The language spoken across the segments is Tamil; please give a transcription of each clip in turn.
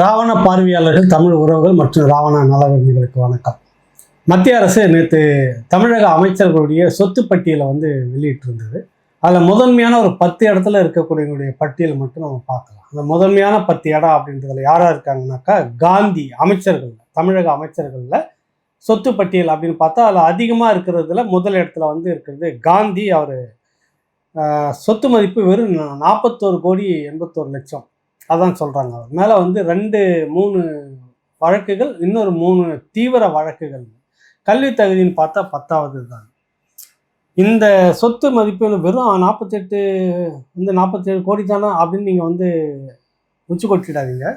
ராவண பார்வையாளர்கள் தமிழ் உறவுகள் மற்றும் ராவண நலவர்களுக்கு வணக்கம். மத்திய அரசு நேற்று தமிழக அமைச்சர்களுடைய சொத்து பட்டியலை வந்து வெளியிட்டிருந்தது. அதில் முதன்மையான ஒரு பத்து இடத்துல இருக்கக்கூடியவங்களுடைய பட்டியல் மட்டும் நம்ம பார்க்கலாம். அந்த முதன்மையான பத்து இடம் அப்படின்றதுல யாராக இருக்காங்கனாக்கா காந்தி அமைச்சர்கள் தமிழக அமைச்சர்களில் சொத்து பட்டியல் அப்படின்னு பார்த்தா அதில் அதிகமாக இருக்கிறதுல முதல் இடத்துல வந்து இருக்கிறது காந்தி. அவர் சொத்து மதிப்பு வெறும் நாற்பத்தோரு கோடி எண்பத்தோரு லட்சம். அதான் சொல்கிறாங்க அவர் மேலே வந்து ரெண்டு மூணு வழக்குகள் இன்னொரு மூணு தீவிர வழக்குகள். கல்வி தகுதின்னு பார்த்தா பத்தாவது தான். இந்த சொத்து மதிப்பில் வெறும் நாற்பத்தெட்டு இந்த நாற்பத்தேழு கோடி தானே? அப்படின்னு நீங்கள் வந்து உச்சி கொட்டிடாதீங்க.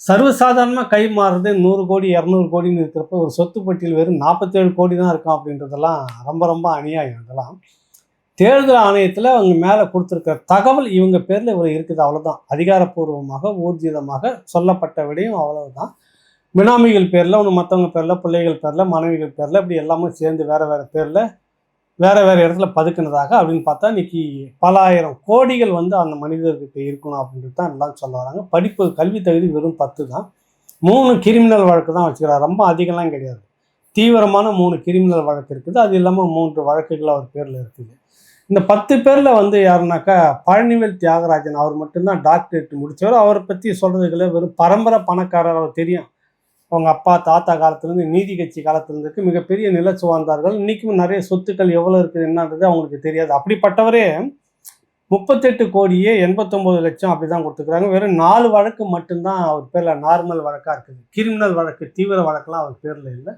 சர்வசாதாரணமாக கை மாறுறது நூறு கோடி இரநூறு கோடின்னு இருக்கிறப்ப ஒரு சொத்து பட்டியல் வெறும் நாற்பத்தேழு கோடி தான் இருக்கும் அப்படின்றதெல்லாம் ரொம்ப ரொம்ப அநியாயம் இதெல்லாம். தேர்தல் ஆணையத்தில் அவங்க மேலே கொடுத்துருக்கிற தகவல் இவங்க பேரில் இவர் இருக்குது அவ்வளோதான் அதிகாரப்பூர்வமாக ஊர்ஜிதமாக சொல்லப்பட்ட விடையும் அவ்வளவுதான். பினாமிகள் பேரில் ஒன்று மற்றவங்க பேரில் பிள்ளைகள் பேரில் மனைவிகள் பேரில் இப்படி எல்லாமே சேர்ந்து வேறு வேறு பேரில் வேறு வேறு இடத்துல பதுக்குனதாக அப்படின்னு பார்த்தா இன்னைக்கு பல ஆயிரம் கோடிகள் வந்து அந்த மனிதர்கிட்ட இருக்கணும் அப்படின்றது தான் எல்லாம் சொல்ல வராங்க. படிப்பு கல்வி தகுதி வெறும் பத்து தான். மூணு கிரிமினல் வழக்கு தான் வச்சுக்கிறார். ரொம்ப அதிகம்லாம் கிடையாது. தீவிரமான மூணு கிரிமினல் வழக்கு இருக்குது. அது இல்லாமல் மூன்று வழக்குகள் அவர் பேரில் இருக்குது. இந்த பத்து பேரில் வந்து யாருனாக்கா பழனிவேல் தியாகராஜன் அவர் மட்டும்தான் டாக்டரேட் முடித்தவர் அவரை பற்றி சொல்கிறதுக்குள்ள வெறும் பரம்பரை பணக்காரர் அவர் தெரியும். அவங்க அப்பா தாத்தா காலத்துலேருந்து நீதி கட்சி காலத்துலேருந்து மிகப்பெரிய நிலச்சுவார்ந்தார்கள் இன்றைக்கும் நிறைய சொத்துக்கள் எவ்வளோ இருக்குது என்னன்றது அவங்களுக்கு தெரியாது. அப்படிப்பட்டவரே முப்பத்தெட்டு கோடியே எண்பத்தொம்போது லட்சம் அப்படி தான் கொடுத்துக்கிறாங்க வெறும் நாலு வழக்கு மட்டும்தான் அவர் பேரில் நார்மல் வழக்காக இருக்குது. கிரிமினல் வழக்கு தீவிர வழக்கெலாம் அவர் பேரில் இல்லை.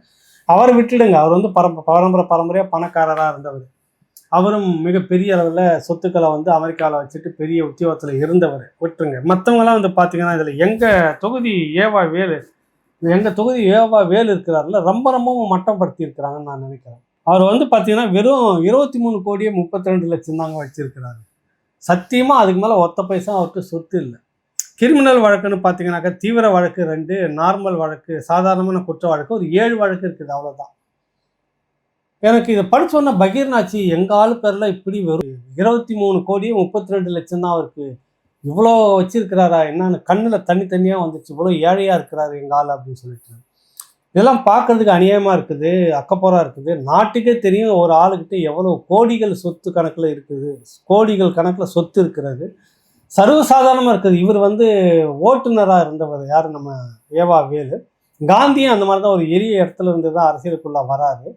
அவரை விட்டுடுங்க. அவர் வந்து பரம்ப பரம்பரை பரம்பரையாக பணக்காரராக இருந்தவர். அவரும் மிகப்பெரிய அளவில் சொத்துக்களை வந்து அமெரிக்காவில் வச்சுட்டு பெரிய உத்தியோகத்தில் இருந்தவர். விட்டுருங்க. மற்றவங்களாம் வந்து பார்த்தீங்கன்னா இதில் எங்கள் தொகுதி ஏவா வேலு எங்கள் தொகுதி ஏவா வேலு இருக்கிறாருல ரொம்ப ரொம்பவும் மட்டப்படுத்தி இருக்கிறாங்கன்னு நான் நினைக்கிறேன். அவர் வந்து பார்த்தீங்கன்னா வெறும் இருபத்தி மூணு கோடியே முப்பத்தி ரெண்டு லட்சம் தாங்க வச்சிருக்கிறாரு. சத்தியமாக அதுக்கு மேலே ஒத்த பைசா அவருக்கு சொத்து இல்லை. கிரிமினல் வழக்குன்னு பார்த்தீங்கன்னாக்கா தீவிர வழக்கு ரெண்டு நார்மல் வழக்கு சாதாரணமான குற்ற வழக்கு ஒரு ஏழு வழக்கு இருக்குது அவ்வளோதான் எனக்கு இதை படிச்சோன்னா பகீர்னாச்சி எங்கள் ஆள் பேரில் இப்படி வெறும் இருபத்தி மூணு கோடி முப்பத்தி ரெண்டு லட்சம் தான் அவருக்கு இவ்வளோ வச்சிருக்கிறாரா? என்னன்னு கண்ணில் தண்ணி தண்ணியாக வந்துச்சு இவ்வளோ ஏழையாக இருக்கிறாரு எங்கள் ஆள் அப்படின்னு சொல்லிட்டு. இதெல்லாம் பார்க்கறதுக்கு அநியாயமாக இருக்குது அக்கப்போராக இருக்குது. நாட்டுக்கே தெரியும் ஒரு ஆளுக்கிட்ட எவ்வளோ கோடிகள் சொத்து கணக்கில் இருக்குது கோடிகள் கணக்கில் சொத்து இருக்கிறது. சர்வசாதாரணமாக இருக்குது. இவர் வந்து ஓட்டுநராக இருந்தவர் யார்? நம்ம ஏவா வேலு. காந்தியும் அந்த மாதிரி தான் ஒரு எளிய இடத்துல இருந்து தான் அரசியலுக்குள்ளே வராரு.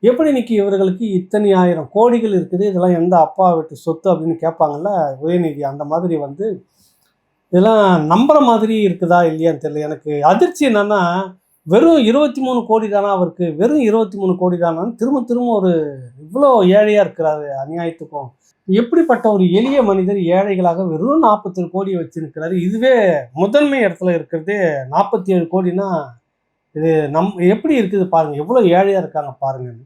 எப்படி இன்னைக்கு இவர்களுக்கு இத்தனை ஆயிரம் கோடிகள் இருக்குது? இதெல்லாம் எந்த அப்பா வீட்டு சொத்து அப்படின்னு கேட்பாங்கல்ல? உதயநிதி அந்த மாதிரி வந்து இதெல்லாம் நம்புகிற மாதிரி இருக்குதா இல்லையான்னு தெரியல. எனக்கு அதிர்ச்சி என்னென்னா வெறும் இருபத்தி மூணு கோடி தானா அவருக்கு? வெறும் இருபத்தி மூணு கோடி தானான்னு திரும்ப திரும்ப ஒரு இவ்வளோ ஏழையாக இருக்கிறாரு அநியாயத்துக்கும். எப்படிப்பட்ட ஒரு எளிய மனிதர் ஏழைகளாக வெறும் நாற்பத்தேழு கோடி வச்சிருக்கிறாரு? இதுவே முதன்மை இடத்துல இருக்கிறதே நாற்பத்தி ஏழு கோடினா இது நம் எப்படி இருக்குது பாருங்கள் எவ்வளோ ஏழையாக இருக்காங்க பாருங்கள்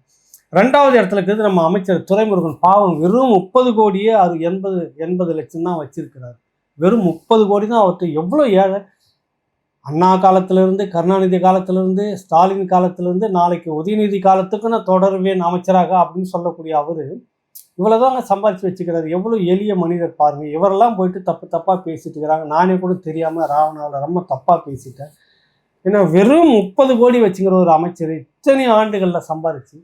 ரெண்டாவது இடத்துல இருக்கிறது நம்ம அமைச்சர் துறைமுருகன் பாவம் வெறும் முப்பது கோடியே அது எண்பது எண்பது லட்சம் தான் வச்சிருக்கிறார். வெறும் முப்பது கோடி தான் அவர்கிட்ட எவ்வளோ ஏழை? அண்ணா காலத்திலிருந்து கருணாநிதி காலத்திலிருந்து ஸ்டாலின் காலத்திலிருந்து நாளைக்கு உதயநிதி காலத்துக்கு நான் தொடருவேன் அமைச்சராக அப்படின்னு சொல்லக்கூடிய அவர் இவ்வளோதாங்க சம்பாதிச்சு வச்சுக்கிறாரு. எவ்வளோ எளிய மனிதர் பாருங்கள் இவரெல்லாம் போயிட்டு தப்பு தப்பாக பேசிட்டு இருக்கிறாங்க. நானே கூட தெரியாமல் ராவணாவில் ரொம்ப தப்பாக பேசிட்டேன். ஏன்னா வெறும் முப்பது கோடி வச்சுங்கிற ஒரு அமைச்சர் இத்தனை ஆண்டுகளில் சம்பாதிச்சு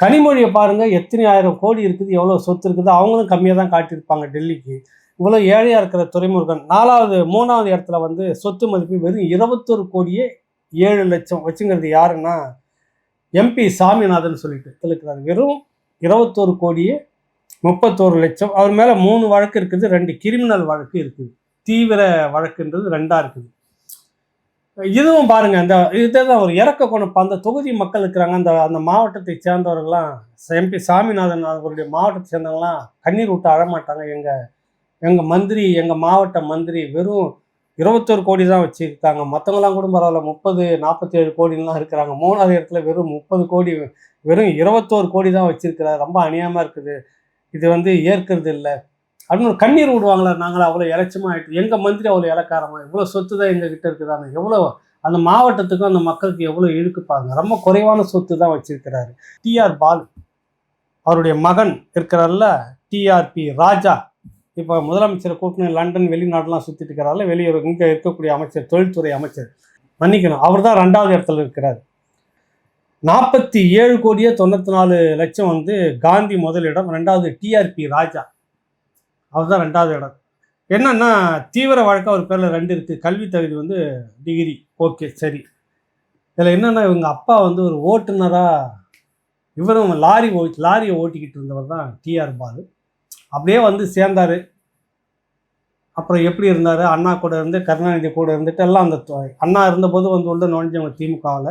கனிமொழியை பாருங்க எத்தனை ஆயிரம் கோடி இருக்குது எவ்வளோ சொத்து இருக்குது அவங்களும் கம்மியாக தான் காட்டியிருப்பாங்க டெல்லிக்கு. இவ்வளோ ஏழையாக இருக்கிற துறைமுருகன் நாலாவது மூணாவது இடத்துல வந்து சொத்து மதிப்பு வெறும் இருபத்தொரு கோடியே ஏழு லட்சம் வச்சுங்கிறது யாருன்னா எம்பி சாமிநாதன் சொல்லிட்டு இருக்கிறார் வெறும் இருபத்தோரு கோடியே முப்பத்தோரு லட்சம். அவர் மேலே மூணு வழக்கு இருக்குது ரெண்டு கிரிமினல் வழக்கு இருக்குது. தீவிர வழக்குன்றது ரெண்டாக இருக்குது. இதுவும் பாருங்க அந்த இதுதான் ஒரு இறக்க குணம் அந்த தொகுதி மக்கள் இருக்கிறாங்க அந்த அந்த மாவட்டத்தை சேர்ந்தவர்கள்லாம் எம்பி சாமிநாதன் அவருடைய மாவட்டத்தை சேர்ந்தவங்களாம் கண்ணீர் விட்டு அழமாட்டாங்க எங்கள் எங்கள் மந்திரி எங்கள் மாவட்ட மந்திரி வெறும் இருபத்தோரு கோடி தான் வச்சுருக்காங்க. மற்றவங்களாம் கூட பரவாயில்ல முப்பது நாற்பத்தி ஏழு கோடிலாம் இருக்கிறாங்க. மூணாவது இடத்துல வெறும் முப்பது கோடி வெறும் இருபத்தோரு கோடி தான் வச்சுருக்கிறார். ரொம்ப அநியாயமாக இருக்குது. இது வந்து ஏற்கிறது இல்லை. அப்படின்னு கண்ணீர் விடுவாங்களா நாங்கள் அவ்வளோ இலட்சமாக ஆகிட்டு எங்கள் மந்திரி அவ்வளோ இலக்காரமா இவ்வளோ சொத்து தான் எங்கள் கிட்ட இருக்குதாங்க எவ்வளோ அந்த மாவட்டத்துக்கும் அந்த மக்களுக்கு எவ்வளோ இழுக்குப்பாங்க ரொம்ப குறைவான சொத்து தான் வச்சிருக்கிறாரு டிஆர் பாலு அவருடைய மகன் இருக்கிறார்ல டிஆர்பி ராஜா. இப்போ முதலமைச்சரை கூட்டணி லண்டன் வெளிநாடுலாம் சுற்றிட்டு இருக்கிறாரில்ல வெளியூர் இங்கே இருக்கக்கூடிய அமைச்சர் தொழில்துறை அமைச்சர். மன்னிக்கணும் அவர் தான் ரெண்டாவது இடத்துல இருக்கிறார். நாற்பத்தி ஏழு கோடியே தொண்ணூற்றி நாலு லட்சம் வந்து காந்தி முதலிடம் ரெண்டாவது டிஆர்பி ராஜா. அவர் தான் ரெண்டாவது இடம். என்னன்னா தீவிர வழக்கு அவர் பேரில் ரெண்டு இருக்குது கல்வி தகுதி வந்து டிகிரி ஓகே சரி. இதில் என்னென்னா இவங்க அப்பா வந்து ஒரு ஓட்டுநராக இவரும் லாரி ஓ லாரியை ஓட்டிக்கிட்டு இருந்தவர் தான் டிஆர் பாலு. அப்படியே வந்து சேர்ந்தார். அப்புறம் எப்படி இருந்தார்? அண்ணா கூட இருந்து கருணாநிதி கூட இருந்துட்டு எல்லாம் அந்த அண்ணா இருந்தபோது வந்து உள்ள நுழைஞ்சவங்க திமுகவில்.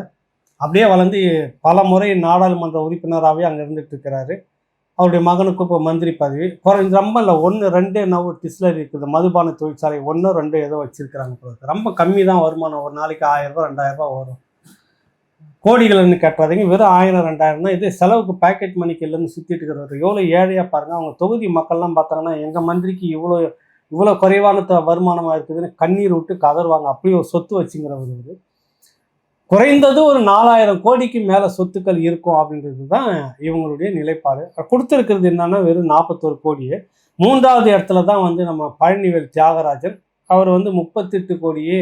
அப்படியே வளர்ந்து பல முறை நாடாளுமன்ற உறுப்பினராகவே அங்கே இருந்துட்டு இருக்கிறாரு. அவருடைய மகனுக்கு இப்போ மந்திரி பதவி. குறைஞ்ச ரொம்ப இல்லை. ஒன்று ரெண்டு நவ டிஸ்லரி இருக்குது. மதுபான தொழிற்சாலை ஒன்று ரெண்டு ஏதோ வச்சுருக்கிறாங்க ரொம்ப கம்மி தான் வருமானம். ஒரு நாளைக்கு ஆயிரம் ரூபாய் வரும். கோடிகள்னு கட்டுறாதீங்க வெறும் ஆயிரம் ரெண்டாயிரம் தான். இது செலவுக்கு பாக்கெட் மணிக்கு இல்லைன்னு சுற்றிட்டு இருக்கிறது. எவ்வளோ ஏழையாக பாருங்கள் அவங்க தொகுதி மக்கள்லாம் பார்த்தாங்கன்னா எங்கள் மந்திரிக்கு இவ்வளோ இவ்வளோ குறைவான த- வருமானமாக இருக்குதுன்னு கண்ணீர் விட்டு கதறுவாங்க. அப்படியே ஒரு சொத்து வச்சுங்கிறவர் இவர். குறைந்தது ஒரு நாலாயிரம் கோடிக்கு மேலே சொத்துக்கள் இருக்கும் அப்படின்றது தான் இவங்களுடைய நிலைப்பாடு. கொடுத்துருக்கிறது என்னன்னா வெறும் நாற்பத்தோரு கோடியே. மூன்றாவது இடத்துல தான் வந்து நம்ம பழனிவேல் தியாகராஜன் அவர் வந்து முப்பத்தெட்டு கோடியே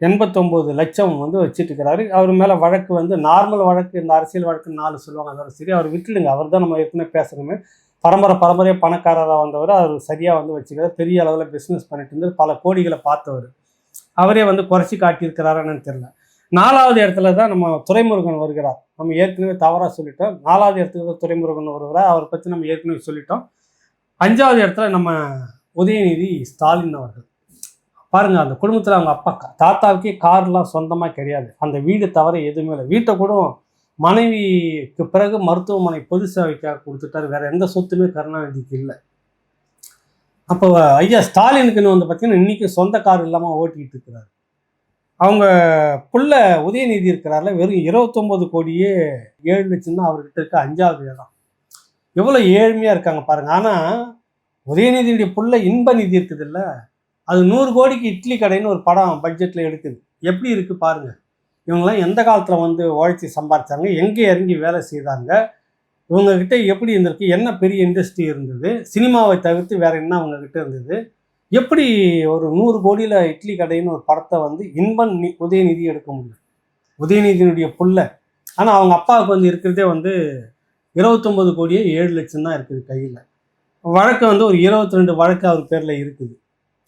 எண்பத்தொம்போது லட்சம் வந்து வச்சுட்டு இருக்கிறாரு அவர் மேலே வழக்கு வந்து நார்மல் வழக்கு இந்த அரசியல் வழக்கு நாலு சொல்லுவாங்க அதோட சரி அவர் விட்டுடுங்க அவர் தான் நம்ம ஏற்கனவே பேசணுமே. பரம்பரை பரம்பரையாக பணக்காரராக வந்தவர் அவர் சரியாக வந்து வச்சுக்கிறார். பெரிய அளவில் பிஸ்னஸ் பண்ணிட்டு இருந்து பல கோடிகளை பார்த்தவர். அவரே வந்து குறைச்சி காட்டியிருக்கிறாரான்னு தெரில நாலாவது இடத்துல தான் நம்ம துரைமுருகன் வருகிறார். நம்ம ஏற்கனவே தவறாக சொல்லிட்டோம். நாலாவது இடத்துக்கு தான் துறைமுருகன் வருகிறார். அவரை பற்றி நம்ம ஏற்கனவே சொல்லிட்டோம். அஞ்சாவது இடத்துல நம்ம உதயநிதி ஸ்டாலின் அவர்கள். பாருங்கள் அந்த குடும்பத்தில் அவங்க அப்பா தாத்தாவுக்கே கார்லாம் சொந்தமாக கிடையாது. அந்த வீடு தவிர எதுவுமே இல்லை. வீட்டை கூட மனைவிக்கு பிறகு மருத்துவமனை பொது சேவைக்காக கொடுத்துட்டாரு. வேறு எந்த சொத்துமே கருணாநிதிக்கு இல்லை. அப்போ ஐயா ஸ்டாலினுக்குன்னு வந்து பார்த்தீங்கன்னா இன்றைக்கி சொந்த கார் இல்லாமல் ஓட்டிக்கிட்டு இருக்கிறாரு. அவங்க புள்ள உதயநிதி இருக்கிறார்ல வெறும் இருபத்தொம்போது கோடியே ஏழு லட்சம் தான் அவர்கிட்ட இருக்க அஞ்சாவது இடம். எவ்வளோ ஏழ்மையாக இருக்காங்க பாருங்கள் ஆனால் உதயநிதியுடைய புள்ள இன்ப நிதி இருக்குது இல்லை அது நூறு கோடிக்கு இட்லி கடைன்னு ஒரு படம் பட்ஜெட்டில் எடுக்குது. எப்படி இருக்குது பாருங்கள் இவங்கெல்லாம் எந்த காலத்தில் வந்து உழைச்சி சம்பாதிச்சாங்க எங்கே இறங்கி வேலை செய்தாங்க இவங்கக்கிட்ட எப்படி இருந்திருக்கு என்ன பெரிய இண்டஸ்ட்ரி இருந்தது சினிமாவை தவிர்த்து வேறு என்ன அவங்கக்கிட்ட இருந்தது எப்படி ஒரு நூறு கோடியில் இட்லி கடைன்னு ஒரு படத்தை வந்து இன்பன் நி- உதயநிதி எடுக்க முடியும்? உதயநிதியினுடைய புள்ள ஆனால் அவங்க அப்பாவுக்கு வந்து இருக்கிறதே வந்து இருபத்தொம்பது கோடியே ஏழு லட்சம் தான் இருக்குது கையில். வழக்கு வந்து ஒரு இருபத்தி ரெண்டு வழக்கு அவர் பேரில் இருக்குது.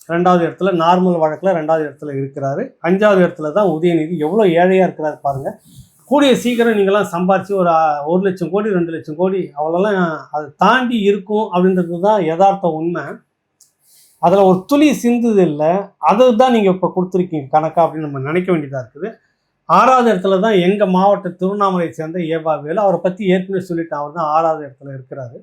ரெண்டாவது இடத்துல நார்மல் வழக்கில் ரெண்டாவது இடத்துல இருக்கிறாரு. அஞ்சாவது இடத்துல தான் உதயநிதி எவ்வளோ ஏழையாக இருக்கிறாரு பாருங்கள் கூடிய சீக்கிரம் நீங்களாம் சம்பாரித்து ஒரு ஒரு லட்சம் கோடி ரெண்டு லட்சம் கோடி அவ்வளோலாம் அதை தாண்டி இருக்கும் அப்படின்றது தான் யதார்த்த உண்மை. அதில் ஒரு துளி சிந்தது இல்லை அதை தான் நீங்கள் இப்போ கொடுத்துருக்கீங்க கணக்கா அப்படின்னு நம்ம நினைக்க வேண்டியதாக இருக்குது. ஆறாவது இடத்துல தான் எங்கள் மாவட்ட திருவண்ணாமலையை சேர்ந்த ஏபாவேலு அவரை பற்றி ஏற்கனவே சொல்லிட்டேன் அவர் தான் ஆறாவது இடத்துல இருக்கிறாரு.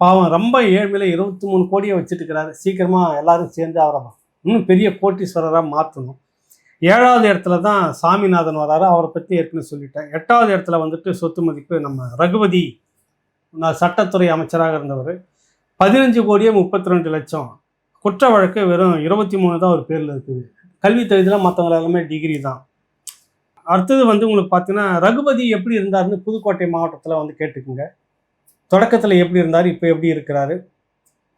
பாவம் ரொம்ப ஏழ்மையில் இருபத்தி மூணு கோடியை வச்சுட்டு இருக்கிறாரு சீக்கிரமாக எல்லாரும் சேர்ந்து அவரை இன்னும் பெரிய கோட்டீஸ்வரராக மாற்றணும் ஏழாவது இடத்துல தான் சாமிநாதன் வராரு. அவரை பற்றி ஏற்கனவே சொல்லிட்டேன். எட்டாவது இடத்துல வந்துட்டு சொத்து மதிப்பு நம்ம ரகுபதி நான் சட்டத்துறை அமைச்சராக இருந்தவர். பதினஞ்சு கோடியே முப்பத்தி ரெண்டு லட்சம். குற்ற வழக்கு வெறும் இருபத்தி மூணு தான் ஒரு பேரில் இருக்குது. கல்வி தகுதியில் மற்றவங்க எல்லாமே டிகிரி தான். அடுத்தது வந்து உங்களுக்கு பார்த்தீங்கன்னா ரகுபதி எப்படி இருந்தாருன்னு புதுக்கோட்டை மாவட்டத்தில் வந்து கேட்டுக்குங்க. தொடக்கத்தில் எப்படி இருந்தார் இப்போ எப்படி இருக்கிறாரு?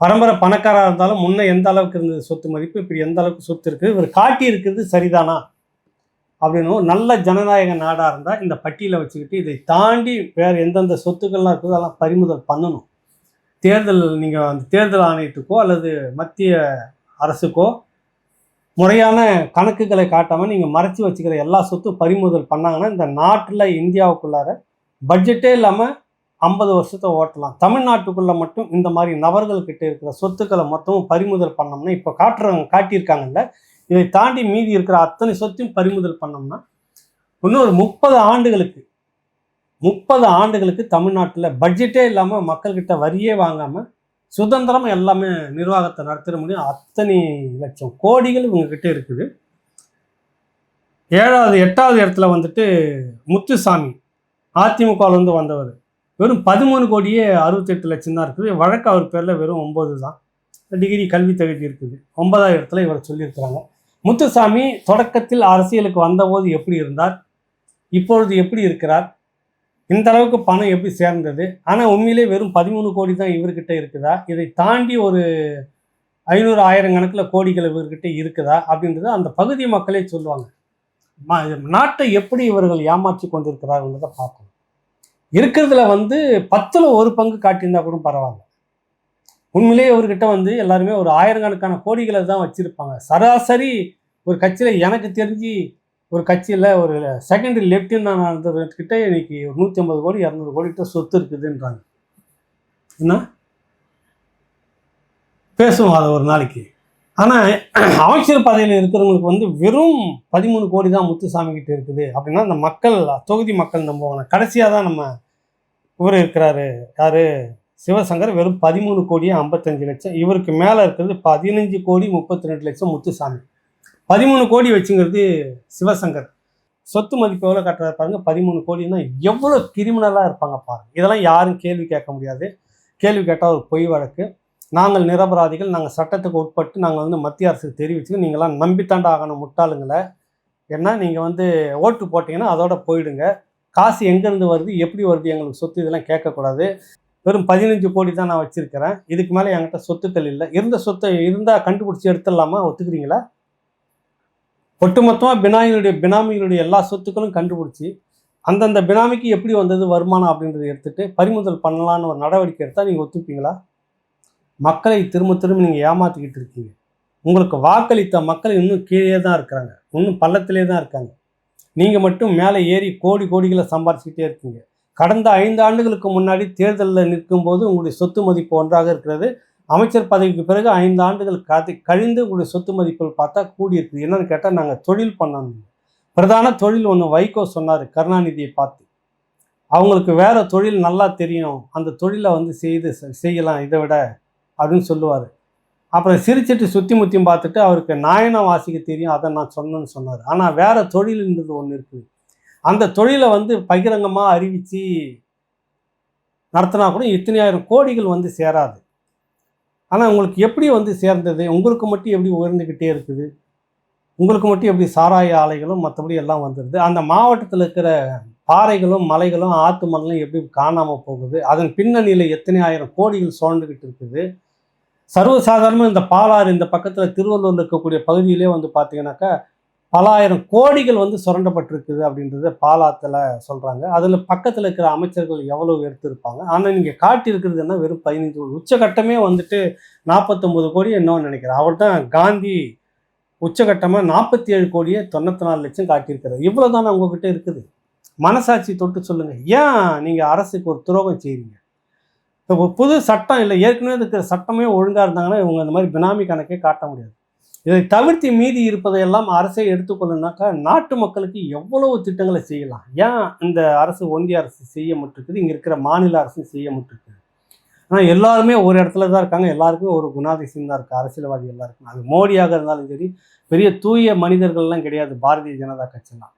பரம்பரை பணக்காரராக இருந்தாலும் முன்னே எந்த அளவுக்கு இருந்தது சொத்து மதிப்பு இப்போ எந்த அளவுக்கு சொத்து இருக்குது இவர் காட்டி இருக்கிறது சரிதானா? அப்படின்னு ஒரு நல்ல ஜனநாயக நாடாக இருந்தால் இந்த பட்டியலை வச்சுக்கிட்டு இதை தாண்டி வேறு எந்தெந்த சொத்துக்கள்லாம் இருக்குதோ அதெல்லாம் பறிமுதல் பண்ணணும். தேர்தல் நீங்கள் அந்த தேர்தல் ஆணையத்துக்கோ அல்லது மத்திய அரசுக்கோ முறையான கணக்குகளை காட்டாமல் நீங்கள் மறைச்சி வச்சுக்கிற எல்லா சொத்தும் பறிமுதல் பண்ணாங்கன்னா இந்த நாட்டில் இந்தியாவுக்குள்ளார பட்ஜெட்டே இல்லாமல் ஐம்பது வருஷத்தை ஓட்டலாம். தமிழ்நாட்டுக்குள்ளே மட்டும் இந்த மாதிரி நபர்கள்கிட்ட இருக்கிற சொத்துக்களை மொத்தமும் பறிமுதல் பண்ணோம்னா இப்போ காட்டுறவங்க காட்டியிருக்காங்கல்ல இதை தாண்டி மீதி இருக்கிற அத்தனை சொத்தையும் பறிமுதல் பண்ணோம்னா இன்னொரு முப்பது ஆண்டுகளுக்கு முப்பது ஆண்டுகளுக்கு தமிழ்நாட்டில் பட்ஜெட்டே இல்லாமல் மக்கள்கிட்ட வரியே வாங்காமல் சுதந்திரம் எல்லாமே நிர்வாகத்தை நடத்திட முடியும். அத்தனை லட்சம் கோடிகள் இவங்ககிட்ட இருக்குது. ஏழாவது எட்டாவது இடத்துல வந்துட்டு முத்துசாமி அதிமுகவிலேருந்து வந்தவர். வெறும் பதிமூணு கோடியே அறுபத்தெட்டு லட்சம் தான் இருக்குது. வழக்கு அவர் பேரில் வெறும் ஒம்பது தான். டிகிரி கல்வி தகுதி இருக்குது. ஒன்பதாவது இடத்துல இவர் சொல்லியிருக்கிறாங்க. முத்துசாமி தொடக்கத்தில் அரசியலுக்கு வந்தபோது எப்படி இருந்தார்? இப்பொழுது எப்படி இருக்கிறார்? இந்த அளவுக்கு பணம் எப்படி சேர்ந்தது? ஆனால் உண்மையிலே வெறும் பதிமூணு கோடி தான் இவர்கிட்ட இருக்குதா? இதை தாண்டி ஒரு ஐநூறு ஆயிரம் கணக்கில் கோடிகள் இவர்கிட்ட இருக்குதா? அப்படின்றத அந்த பகுதி மக்களே சொல்லுவாங்க. நாட்டை எப்படி இவர்கள் ஏமாற்றி கொண்டிருக்கிறார்கள்ன்றதை பார்க்கணும். இருக்கிறதுல வந்து பத்தில் ஒரு பங்கு காட்டியிருந்தா கூட பரவாயில்ல. உண்மையிலேயே இவர்கிட்ட வந்து எல்லாருமே ஒரு ஆயிரக்கணக்கான கோடிகளை தான் வச்சுருப்பாங்க. சராசரி ஒரு கட்சியில் எனக்கு தெரிஞ்சு ஒரு கட்சியில் ஒரு செகண்ட் லெப்டினன்ட் கிட்ட இன்னைக்கு ஒரு நூற்றி ஐம்பது கோடி இரநூறு கோடிக்கிட்ட சொத்து இருக்குதுன்றாங்க. என்ன? பேசுவோம் அதை ஒரு நாளைக்கு. ஆனால் அமைச்சர் பதவியில் இருக்கிறவங்களுக்கு வந்து வெறும் பதிமூணு கோடி தான் முத்துசாமி கிட்ட இருக்குது. அப்படின்னா அந்த மக்கள் தொகுதி மக்கள் நம்புவாங்க. கடைசியாக தான் நம்ம இவர் இருக்கிறாரு. யார்? சிவசங்கர் வெறும் பதிமூணு கோடியே ஐம்பத்தஞ்சு லட்சம். இவருக்கு மேலே இருக்கிறது பதினஞ்சு கோடி முப்பத்தி ரெண்டு லட்சம் முத்துசாமி. பதிமூணு கோடி வச்சுங்கிறது சிவசங்கர். சொத்து மதிப்பு எவ்வளோ கட்டுறாரு பாருங்க பதிமூணு கோடின்னா எவ்வளோ கிரிமினலாக இருப்பாங்க பாருங்க. இதெல்லாம் யாரும் கேள்வி கேட்க முடியாது. கேள்வி கேட்டால் ஒரு பொய் வழக்கு. நாங்கள் நிரபராதிகள் நாங்கள் சட்டத்துக்கு உட்பட்டு நாங்கள் வந்து மத்திய அரசுக்கு தெரிவிச்சு நீங்களாம் நம்பித்தாண்டா ஆகணும் முட்டாளுங்களை. ஏன்னா நீங்கள் வந்து ஓட்டு போட்டிங்கன்னா அதோட போயிடுங்க. காசு எங்கேருந்து வருது எப்படி வருது எங்களுக்கு சொத்து இதெல்லாம் கேட்கக்கூடாது. வெறும் பதினஞ்சு கோடி தான் நான் வச்சுருக்கிறேன். இதுக்கு மேலே என்கிட்ட சொத்துக்கள் இல்லை. இருந்த சொத்தை இருந்தால் கண்டுபிடிச்சி எடுத்துடலாமா? ஒத்துக்கிறீங்களா? ஒட்டுமொத்தமாக பினாமிகளுடைய பினாமிகளுடைய எல்லா சொத்துக்களும் கண்டுபிடிச்சி அந்தந்த பினாமிக்கு எப்படி வந்தது வருமானம் அப்படின்றத எடுத்துகிட்டு பறிமுதல் பண்ணலான்னு ஒரு நடவடிக்கை எடுத்தால் நீங்கள் ஒத்துப்பீங்களா? மக்களை திரும்ப திரும்ப நீங்கள் ஏமாற்றிக்கிட்டு இருக்கீங்க. உங்களுக்கு வாக்களித்த மக்கள் இன்னும் கீழே தான் இருக்கிறாங்க. இன்னும் பள்ளத்திலே தான் இருக்காங்க. நீங்கள் மட்டும் மேலே ஏறி கோடி கோடிகளை சம்பாரிச்சுக்கிட்டே இருக்கீங்க. கடந்த ஐந்து ஆண்டுகளுக்கு முன்னாடி தேர்தலில் நிற்கும்போது உங்களுடைய சொத்து மதிப்பு ஒன்றாக இருக்கிறது. அமைச்சர் பதவிக்கு பிறகு ஐந்து ஆண்டுகள் கதை கழிந்து உங்களுடைய சொத்து மதிப்புகள் பார்த்தா கூடி இருக்குது என்னன்னு கேட்டால் நாங்கள் தொழில் பண்ணணும் பிரதான தொழில் ஒன்று வைகோ சொன்னார் கருணாநிதியை பார்த்து. அவங்களுக்கு வேறு தொழில் நல்லா தெரியும். அந்த தொழிலை வந்து செய்து செ- செய்யலாம் இதை விட அப்படின்னு சொல்லுவார். அப்புறம் சிரிச்சிட்டு சுற்றி முத்தியும் பார்த்துட்டு அவருக்கு நாயனம் வாசிக்க தெரியும் அதை நான் சொன்னேன்னு சொன்னார். ஆனால் வேறு தொழில்ன்றது ஒன்று இருக்குது அந்த தொழிலை வந்து பகிரங்கமாக அறிவித்து நடத்தினா கூட இத்தனையாயிரம் கோடிகள் வந்து சேராது. ஆனால் உங்களுக்கு எப்படி வந்து சேர்ந்தது? உங்களுக்கு மட்டும் எப்படி உயர்ந்துக்கிட்டே இருக்குது? உங்களுக்கு மட்டும் எப்படி சாராய ஆலைகளும் மற்றபடி எல்லாம் வந்துடுது அந்த மாவட்டத்தில் இருக்கிற பாறைகளும் மலைகளும் ஆற்று மணலும் எப்படி காணாமல் போகுது? அதன் பின்னணியில் எத்தனை ஆயிரம் கோடிகள் சூழ்ந்துக்கிட்டு இருக்குது? சர்வசாதாரணமாக இந்த பாலாறு இந்த பக்கத்தில் திருவள்ளூரில் இருக்கக்கூடிய பகுதியிலே வந்து பார்த்தீங்கன்னாக்கா பல ஆயிரம் கோடிகள் வந்து சுரண்டப்பட்டிருக்குது அப்படின்றத பாலாத்தில் சொல்கிறாங்க அதில் பக்கத்தில் இருக்கிற அமைச்சர்கள் எவ்வளோ எடுத்திருப்பாங்க? ஆனால் நீங்கள் காட்டியிருக்கிறதுன்னா வெறும் பதினஞ்சு கோடி. உச்சகட்டமே வந்துட்டு நாற்பத்தொம்பது கோடி என்னன்னு நினைக்கிறேன். அவர் தான் காந்தி உச்சகட்டமாக நாற்பத்தி ஏழு கோடியே தொண்ணூற்றி நாலு லட்சம் காட்டியிருக்கிறார். இவ்வளோ தானே உங்ககிட்ட இருக்குது? மனசாட்சி தொட்டு சொல்லுங்கள் ஏன் நீங்கள் அரசுக்கு ஒரு துரோகம் செய்கிறீங்க இப்போ புது சட்டம் இல்லை. ஏற்கனவே இருக்கிற சட்டமே ஒழுங்காக இருந்தாங்கன்னா இவங்க இந்த மாதிரி பினாமி கணக்கே காட்ட முடியாது. இதை தவிர்த்து மீதி இருப்பதையெல்லாம் அரசே எடுத்துக்கொள்ளனாக்கா நாட்டு மக்களுக்கு எவ்வளவு திட்டங்களை செய்யலாம்? ஏன் இந்த அரசு ஒன்றிய அரசு செய்ய மாட்டிருக்குது? இங்கே இருக்கிற மாநில அரசு செய்ய முட்டிருக்குது ஆனால் எல்லாருமே ஒரு இடத்துல தான் இருக்காங்க. எல்லாருக்குமே ஒரு குணாதிசயம் தான் இருக்குது அரசியல்வாதி எல்லாருக்கும். அது மோடியாக இருந்தாலும் சரி பெரிய தூய மனிதர்கள்லாம் கிடையாது. பாரதிய ஜனதா கட்சிலாம்.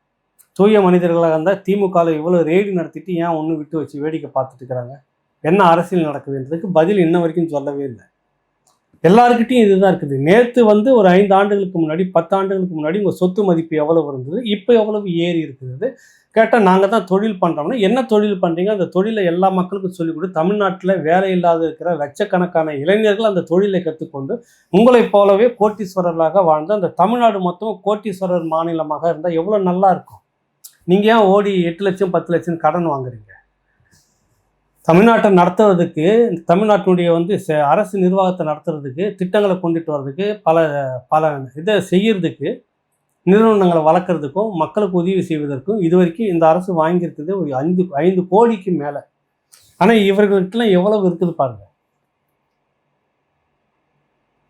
தூய மனிதர்களாக இருந்தால் திமுகவில் இவ்வளோ ரெய்டு நடத்திட்டு ஏன் ஒன்று விட்டு வச்சு வேடிக்கை பார்த்துட்டு இருக்கிறாங்க? என்ன அரசியல் நடக்குதுன்றதுக்கு பதில் இன்ன வரைக்கும் சொல்லவே இல்லை. எல்லாருக்கிட்டையும் இதுதான் இருக்குது. நேற்று வந்து ஒரு ஐந்து ஆண்டுகளுக்கு முன்னாடி பத்து ஆண்டுகளுக்கு முன்னாடி உங்கள் சொத்து மதிப்பு எவ்வளவு இருந்தது? இப்போ எவ்வளவு ஏறி இருக்குது? கேட்டால் நாங்கள் தான் தொழில் பண்ணுறோம்னா என்ன தொழில் பண்ணுறீங்க அந்த தொழிலை எல்லா மக்களுக்கும் சொல்லிக் கொடு. தமிழ்நாட்டில் வேலை இல்லாத இருக்கிற லட்சக்கணக்கான இளைஞர்கள் அந்த தொழிலை கற்றுக்கொண்டு உங்களைப் போலவே கோட்டீஸ்வரர்களாக வாழ்ந்து அந்த தமிழ்நாடு மொத்தம் கோட்டீஸ்வரர் மாநிலமாக இருந்தால் எவ்வளோ நல்லா இருக்கும்? நீங்கள் ஏன் ஓடி எட்டு லட்சம் பத்து லட்சம் கடன் வாங்குறீங்க? தமிழ்நாட்டை நடத்துறதுக்கு தமிழ்நாட்டினுடைய வந்து அரசு நிர்வாகத்தை நடத்துறதுக்கு திட்டங்களை கொண்டுட்டு வர்றதுக்கு பல பல இதை செய்யறதுக்கு நிறுவனங்களை வளர்க்குறதுக்கும் மக்களுக்கு உதவி செய்வதற்கும் இது வரைக்கும் இந்த அரசு வாங்கியிருக்குது ஒரு ஐந்து ஐந்து கோடிக்கு மேலே. ஆனால் இவர்கள்ட்டலாம் எவ்வளவு இருக்குது பாருங்கள்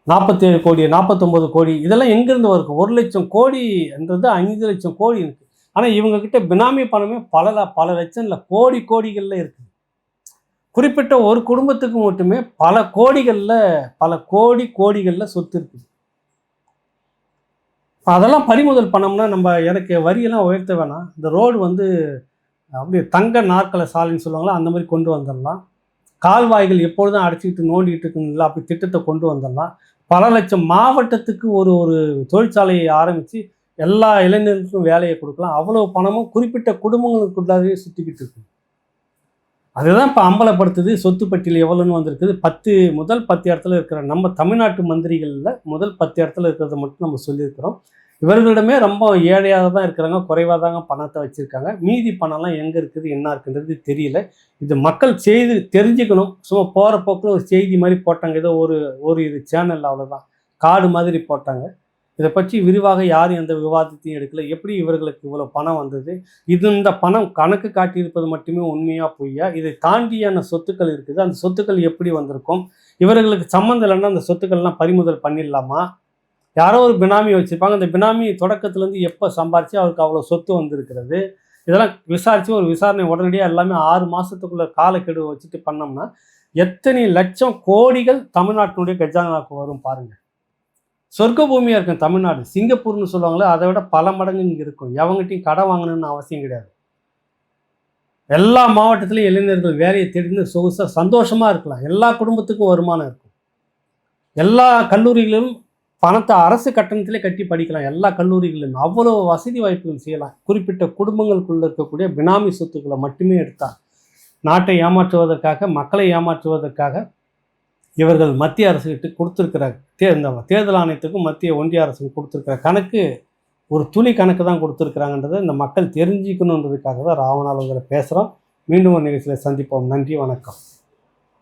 நாற்பத்தேழு கோடி நாற்பத்தொம்போது கோடி இதெல்லாம் எங்கேருந்து வருது? ஒரு லட்சம் கோடின்றது அஞ்சு லட்சம் கோடி இருக்குது ஆனால் இவங்கக்கிட்ட பினாமி பணமே பல பல லட்சம் இல்லை கோடி கோடிகளில் இருக்குது குறிப்பிட்ட ஒரு குடும்பத்துக்கு மட்டுமே பல கோடிகளில் பல கோடி கோடிகளில் சொத்து இருக்குது. அதெல்லாம் பறிமுதல் பண்ணோம்னா நம்ம எனக்கு வரியெல்லாம் உயர்த்த வேணாம். இந்த ரோடு வந்து அப்படியே தங்க நாற்களை சாலைன்னு சொல்லுவாங்களா அந்த மாதிரி கொண்டு வந்துடலாம். கால்வாய்கள் எப்பொழுதும் அடைச்சிக்கிட்டு நோண்டிகிட்டு இருக்குங்களா அப்படி திட்டத்தை கொண்டு வந்துடலாம். பல லட்சம் மாவட்டத்துக்கு ஒரு ஒரு தொழிற்சாலையை ஆரம்பித்து எல்லா இளைஞர்களுக்கும் வேலையை கொடுக்கலாம். அவ்வளோ பணமும் குறிப்பிட்ட குடும்பங்களுக்குள்ளாகவே சுற்றிக்கிட்டு இருக்கு. அதுதான் இப்போ அம்பலப்படுத்துது. சொத்து பட்டியல் எவ்வளோன்னு வந்திருக்குது. பத்து முதல் பத்து இடத்துல இருக்கிற நம்ம தமிழ்நாட்டு மந்திரிகளில் முதல் பத்து இடத்துல இருக்கிறத மட்டும் நம்ம சொல்லியிருக்கிறோம். இவர்களிடமே ரொம்ப ஏழையாக தான் இருக்கிறாங்க. குறைவாக தாங்க பணத்தை வச்சுருக்காங்க. மீதி பணம்லாம் எங்கே இருக்குது என்ன இருக்குன்றது தெரியல. இது மக்கள் செய்து தெரிஞ்சுக்கணும். சும்மா போகிற போக்கில் ஒரு செய்தி மாதிரி போட்டாங்க. ஏதோ ஒரு ஒரு இது சேனல் அவ்வளோதான் காடு மாதிரி போட்டாங்க. இதை பற்றி விரிவாக யாரும் எந்த விவாதத்தையும் எடுக்கல? எப்படி இவர்களுக்கு இவ்வளோ பணம் வந்தது? இது இந்த பணம் கணக்கு காட்டியிருப்பது மட்டுமே உண்மையாக பொய்யா? இதை தாண்டியான சொத்துக்கள் இருக்குது? அந்த சொத்துக்கள் எப்படி வந்திருக்கும்? இவர்களுக்கு சம்மந்தம் இல்லைன்னா அந்த சொத்துக்கள்லாம் பறிமுதல் பண்ணிடலாமா? யாரோ ஒரு பினாமி வச்சுருப்பாங்க. அந்த பினாமி தொடக்கத்துலேருந்து எப்போ சம்பாரித்து அவருக்கு அவ்வளோ சொத்து வந்திருக்கிறது? இதெல்லாம் விசாரித்து ஒரு விசாரணை உடனடியாக எல்லாமே ஆறு மாதத்துக்குள்ளே காலக்கெடு வச்சுட்டு பண்ணோம்னா எத்தனை லட்சம் கோடிகள் தமிழ்நாட்டினுடைய கஜானாவுக்கு வரும் பாருங்கள் சொர்க்க பூமியாக இருக்கும் தமிழ்நாடு. சிங்கப்பூர்னு சொல்லுவாங்களே அதை விட பல மடங்கு இங்கே இருக்கும். எவங்கிட்டையும் கடை வாங்கணும்னு அவசியம் கிடையாது. எல்லா மாவட்டத்திலையும் இளைஞர்கள் வேலையை தெரிந்து சொகுசாக சந்தோஷமாக இருக்கலாம். எல்லா குடும்பத்துக்கும் வருமானம் இருக்கும். எல்லா கல்லூரிகளிலும் பணத்தை அரசு கட்டணத்திலே கட்டி படிக்கலாம். எல்லா கல்லூரிகளிலும் அவ்வளோ வசதி வாய்ப்புகள் செய்யலாம். குறிப்பிட்ட குடும்பங்களுக்குள்ளே இருக்கக்கூடிய பினாமி சொத்துக்களை மட்டுமே எடுத்தால் நாட்டை ஏமாற்றுவதற்காக மக்களை ஏமாற்றுவதற்காக இவர்கள் மத்திய அரசுக்கிட்ட கொடுத்துருக்கிற தே இந்த தேர்தல் ஆணையத்துக்கும் மத்திய ஒன்றிய அரசுக்கும் கொடுத்துருக்கிற கணக்கு ஒரு துளி கணக்கு தான் கொடுத்துருக்குறாங்கன்றதை இந்த மக்கள் தெரிஞ்சுக்கணுன்றதுக்காக தான் ராவணாளுங்கிற பேசுகிறோம் மீண்டும் ஒரு நிகழ்ச்சியில் சந்திப்போம். நன்றி வணக்கம்.